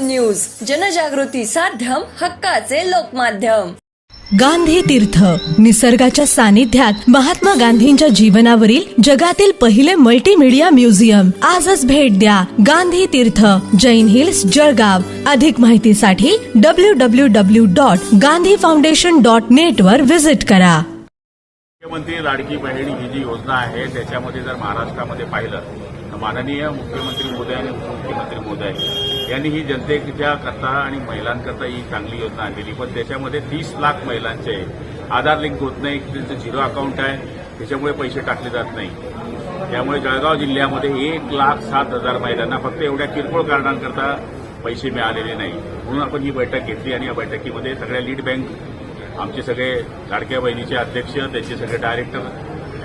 News. जनजागृती साध्यम हक्काचे लोकमाध्यम. गांधी तीर्थ. निसर्गाच्या सानिध्यात महात्मा गांधींच्या जीवनावरील जगातील पहिले मल्टीमीडिया म्युझियम आजच भेट द्या गांधी तीर्थ. जैन हिल्स जळगाव. अधिक माहितीसाठी W W W dot Gandhi foundation dot net वर विजिट करा. मुख्यमंत्री लाडकी बहीण ही जी योजना आहे त्याच्यामध्ये जर महाराष्ट्रामध्ये पाहिलं तर माननीय मुख्यमंत्री महोदय आणि उपमुख्यमंत्री महोदय यांनी ही जनतेच्या करता आणि महिलांकरता ही चांगली योजना आणलेली. पण त्याच्यामध्ये तीस लाख महिलांचे आधार लिंक होत नाही त्यांचं झिरो अकाउंट आहे त्याच्यामुळे पैसे टाकले जात नाही. त्यामुळे जळगाव जिल्ह्यामध्ये एक लाख सात हजार महिलांना फक्त एवढ्या किरकोळ कारणांकरता पैसे मिळालेले नाही. म्हणून आपण ही बैठक घेतली आणि या बैठकीमध्ये सगळ्या लीड बँक आमचे सगळे लाडक्या बहिणीचे अध्यक्ष त्यांचे सगळे डायरेक्टर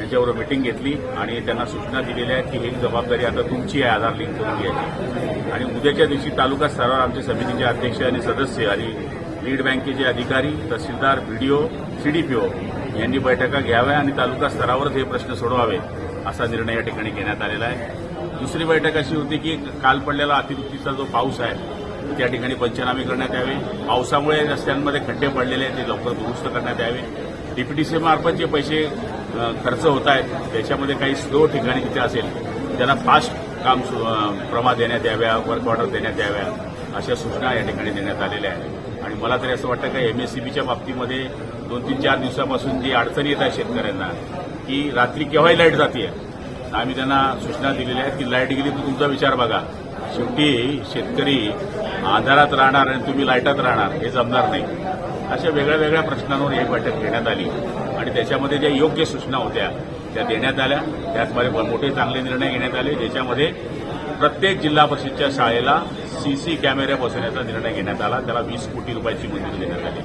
त्याच्यावर मिटिंग घेतली आणि त्यांना सूचना दिलेल्या आहेत की ही जबाबदारी आता तुमची आहे आधार लिंक करून घ्यायची. आणि उद्याच्या दिवशी तालुका स्तरावर आमच्या समितीचे अध्यक्ष आणि सदस्य आणि लीड बँकेचे अधिकारी तहसीलदार बीडीओ सीडीपीओ यांनी बैठका घ्याव्या आणि तालुका स्तरावरच हे प्रश्न सोडवावे असा निर्णय या ठिकाणी घेण्यात आलेला आहे. दुसरी बैठक अशी होती की काल पडलेला अतिवृष्टीचा जो पाऊस आहे त्या ठिकाणी पंचनामे करण्यात यावे. पावसामुळे रस्त्यांमध्ये खड्डे पडलेले आहेत ते लवकर दुरुस्त करण्यात यावे. डीपीटीसीमार्फत जे पैसे खर्च होत आहेत. त्याच्यामध्ये काही स्लो ठिकाणी जिथे असेल त्यांना फास्ट काम सु- प्रमा देण्यात याव्या वर्क ऑर्डर देण्यात याव्या अशा सूचना या ठिकाणी देण्यात आलेल्या आहेत. आणि मला तरी असं वाटतं का एमएससीबीच्या बाबतीमध्ये दोन तीन चार दिवसापासून जी अडचणी येत आहे शेतकऱ्यांना की रात्री केव्हाही लाइट जाते आम्ही त्यांना सूचना दिलेल्या आहेत की लाइट गेली तर तुमचा विचार बघा. शेवटी शेतकरी आधारात राहणार आणि तुम्ही लाईटात राहणार हे जमणार नाही. अशा वेगळ्या वेगळ्या प्रश्नांवर ही बैठक घेण्यात आली. आणि त्याच्यामध्ये ज्या योग्य सूचना होत्या त्या देण्यात आल्या. त्याचमध्ये मोठे चांगले निर्णय घेण्यात आले ज्याच्यामध्ये प्रत्येक जिल्हा परिषदच्या शाळेला सीसी कॅमेरे बसवण्याचा निर्णय घेण्यात आला. त्याला वीस कोटी रुपयाची मंजुरी देण्यात आली.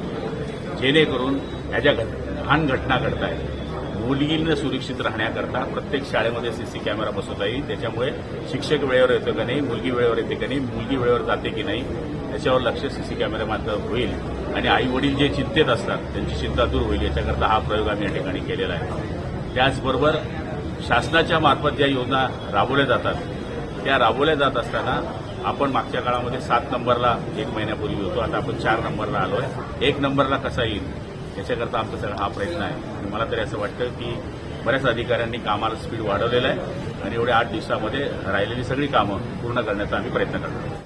जेणेकरून ह्या ज्या घट- घाण घटना घडत आहेत मुलींना सुरक्षित राहण्याकरता प्रत्येक शाळेमध्ये सीसी कॅमेरा बसवता येईल. त्याच्यामुळे शिक्षक वेळेवर येतो का नाही मुलगी वेळेवर येते का नाही मुलगी वेळेवर जाते की नाही याच्यावर लक्ष सीसी कॅमेरा मात्र होईल. आणि आई वडील जे चिंतेत असतात त्यांची चिंता दूर होईल. याच्याकरता हा प्रयोग आम्ही या ठिकाणी केलेला आहे. त्याचबरोबर शासनाच्या मार्फत ज्या योजना राबवल्या जातात त्या राबवल्या जात असताना आपण मागच्या काळामध्ये सात नंबरला एक महिन्यापूर्वी होतो. आता आपण चार नंबरला आलो आहे एक नंबरला कसा येईल? याच्याकरता आमचा सगळा हा प्रयत्न आहे. मला तरी असं वाटतं की बऱ्याच अधिकाऱ्यांनी कामाला स्पीड वाढवलेलं आहे आणि एवढ्या आठ दिवसामध्ये राहिलेली सगळी कामं पूर्ण करण्याचा आम्ही प्रयत्न करतो.